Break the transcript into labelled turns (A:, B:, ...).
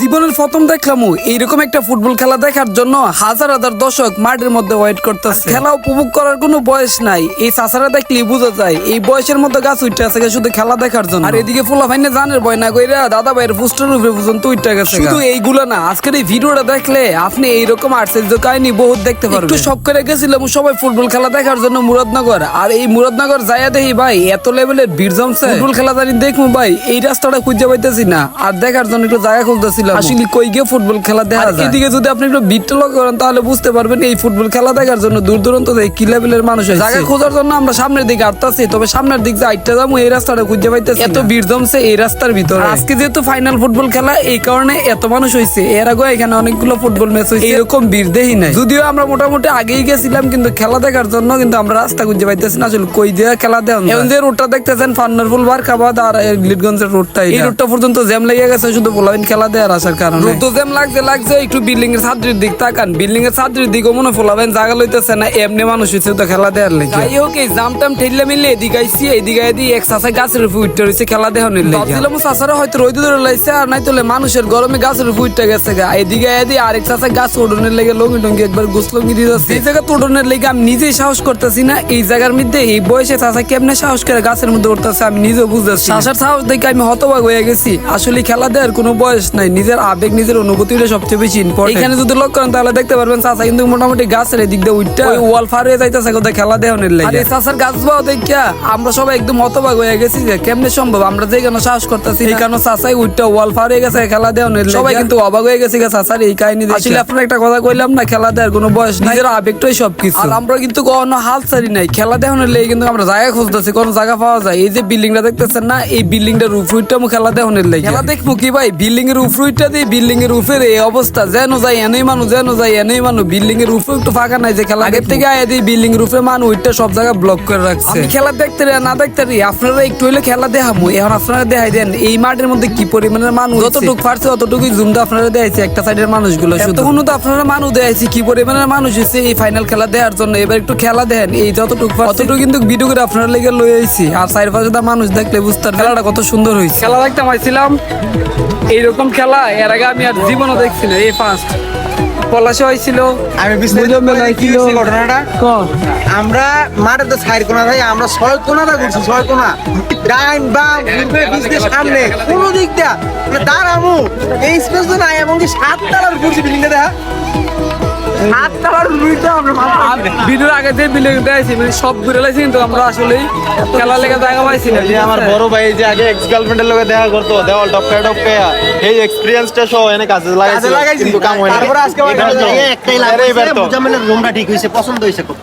A: জীবনের প্রথম দেখলাম এইরকম একটা ফুটবল খেলা দেখার জন্য হাজার হাজার দর্শক মাঠের মধ্যে ওয়েট করতেছে। খেলা উপভোগ করার কোনো বয়স নাই। এই চাষারা দেখলেই বোঝা যায় এই বয়সের মধ্যে গাছ উঠতে আছে শুধু খেলা দেখার জন্য। আর এদিকে ফুলা ভাইনে জানের ভয় না কইরা দাদা ভাইয়ের পোস্টার উপরে পর্যন্ত উঠতে গেছে শুধু এইগুলো না আজকের এই ভিডিওটা দেখলে আপনি এইরকম আর্টসের কাহিনী বহুত দেখতে পারবেন। একটু সব করে গেছিলাম সবাই ফুটবল খেলা দেখার জন্য মুরাদনগর। আর এই মুরাদনগর যাইয়া দেখি ভাই এত লেভেলের ভিড় জমছে। ফুটবল খেলা জানি দেখব ভাই এই রাস্তাটা খুঁজে পাইতেছি না। আর দেখার জন্য একটু জায়গা খুঁজতেছিলাম আসলে কই গিয়ে ফুটবল খেলা দেখা যায়? এদিকে যদি আপনি একটু লক্ষ্য করেন তাহলে বুঝতে পারবেন এই ফুটবল খেলা দেখার জন্য দূর দূরান্ত থেকে কি লেভেলের মানুষ আছে জায়গা খোঁজার জন্য আমরা সামনের দিকে আটতাছি তবে সামনের দিক যে আইটটা যাব এই রাস্তাটা খুঁজে পাইতেছি এত ভিড় জমছে এই রাস্তার ভিতরে। আজকে যেহেতু ফাইনাল ফুটবল খেলা এই কারণে এত মানুষ হয়েছে। এর আগে এখানে অনেকগুলো ফুটবল ম্যাচ হয়েছে। এরকম ভিড় দেখি নাই। যদিও আমরা মোটামুটি আগেই গেছিলাম কিন্তু খেলা দেখার জন্য কিন্তু আমরা রাস্তা খুঁজে পাইতেছি না। আসলে কই দিয়ে খেলা দেওয়া এখন যে রোডটা দেখতেছেন ফান্নারফুল বার খাবাদ আর লিটগঞ্জের রোডটা এই রোডটা পর্যন্ত জ্যাম লেগে গেছে শুধু পোলাইন খেলা দেওয়ার আসার কারণে। তো জ্যাম লাগছে লাগছে একটু বিল্ডিং এর ছাত্রীর দিক তাকান। বিল্ডিং এর ছাত্রীর দিকে মনে ফোলাবেন জায়গা লইতেছে না এমনি মানুষ হচ্ছে তো খেলা দেওয়ার লেগে। যাই হোক এই জাম টাম ঠেললে মিললে এদিকে আইসি এদিকে আইদি এক সাসা গাছের উপর উঠতে রয়েছে খেলা দেখানোর লেগে। ভাবছিলাম সাসারা হয়তো রোদ ধরে লাইছে আর নাই তোলে মানুষের গরমে গাছের উপর উঠতে গেছে গা। এদিকে আইদি আরেক সাসা গাছ ওড়নের লেগে লঙ্গি টঙ্গি একবার গুসলঙ্গি দিয়ে যাচ্ছে। এই জায়গা তোড়নের লেগে আমি নিজেই সাহস করতেছি না এই জায়গার মধ্যে এই বয়সে চাষা কেমনে সাহস করে গাছের মধ্যে উঠতেছে আমি নিজেও বুঝতেছি চাষার সাহস দেখে আমি হতবাক হয়ে গেছি। আসলে খেলা দেওয়ার কোনো বয়স নাই। নিজের আবেগ নিজের অনুভূতিটা সবচেয়ে বেশি ইম্পর্টেন্ট এখানে যদি লক্ষ্য করেন তাহলে দেখতে পারবেন চাষা কিন্তু মোটামুটি গাছের এদিক দিয়ে উঠতে ওই ওয়াল ফার হয়ে যাইতেছে কোথায় খেলা দেওয়ানোর লেগে আর চাষার গাছ বাও দেখিয়া আমরা সবাই একদম হতবাক হয়ে গেছি যে কেমনে সম্ভব? আমরা যে কেন সাহস করতেছি এই কারণে চাষাই উঠতে ওয়াল ফার হয়ে গেছে খেলা দেওয়ানোর সবাই কিন্তু অবাক হয়ে গেছে চাষার এই কাহিনী। আসলে আপনার একটা কথা কইলাম না খেলা দেওয়ার কোনো বয়স নাই। নিজের আবেগটাই সবকিছু। আর আমরা কিন্তু কখনো হাল ছাড়ি নাই। খেলা দেওয়ানোর লেগে কিন্তু আমরা জায়গা খুঁজতেছি কোন জায়গা পাওয়া যায়। এই যে বিল্ডিংটা দেখতেছেন না এই বিল্ডিংটার উপরটা মু খেলা দেওয়ানোর লেগে। খেলা দেখব কি ভাই? বিল্ডিং এর উপরটা দিয়ে বিল্ডিং এর উপরে এই অবস্থা। যেন যাই এনেই মানুষ যেন যাই এনেই মানুষ বিল্ডিং এর উপরে একটু ফাঁকা নাই যে খেলা আগের থেকে আয়া দিই বিল্ডিং এর উপরে মানুষ ওইটা সব জায়গা ব্লক করে রাখছে। আমি খেলা দেখতে রি না দেখতে রি আপনারা একটু হইলে খেলা দেখামু। এখন আপনারা দেখাই দেন এই মাঠের মধ্যে কি পরিমাণের মানুষ যতটুকু পারছে অতটুকুই জুমটা আপনারা দেখাইছে একটা সাইডের মানুষগুলো শুধু। কোনো তো আপনারা মানুষ দেখাইছি কি পরিমাণের মানুষ হয়েছে এই ফাইনাল খেলা দেওয়ার জন্য। এবার একটু খেলা দেন এই যতটুকু অতটুকু কিন্তু ভিডিও করে আপনারা লেগে লই আইছি। আর চার পাঁচটা মানুষ দেখলে বুঝতে খেলাটা কত সুন্দর হয়েছে খেলা দেখতে পাইছিলাম এইরকম খেলা এর আগে আমি আর জীবনও দেখছি না এই ফার্স্ট পলাশে হয়েছিল
B: আমি বিস্তারিত
A: কি
B: ঘটনাটা? আমরা মাঠে তো সাইড কোনা আমরা ছয় কোনাটা ঘুরছি ছয় কোনা। ডাইন বাম ঘুরবে বিজনেস সামনে কোন দিক দিয়া। মানে দাঁড়ামু এই স্পেস তো নাই এবং সাত তালার ঘুরছি বিল্ডিংটা দেখা।
A: ভিডিওর আগে যে বিল্ডিং দেখাইছি মানে সব ঘুরে লাইছি কিন্তু আমরা আসলে খেলা লেগে জায়গা পাইছি না।
C: যে আমার বড় ভাই যে আগে এক্স গার্লফ্রেন্ডের লগে দেখা করতো দেওয়াল টপকায় টপকায় এই এক্সপেরিয়েন্সটা সহ এনে কাজে লাগাইছি। কিন্তু কাম হয় না
B: তারপরে আজকে লাগে
D: রুমটা ঠিক পছন্দ হয়েছে খুব।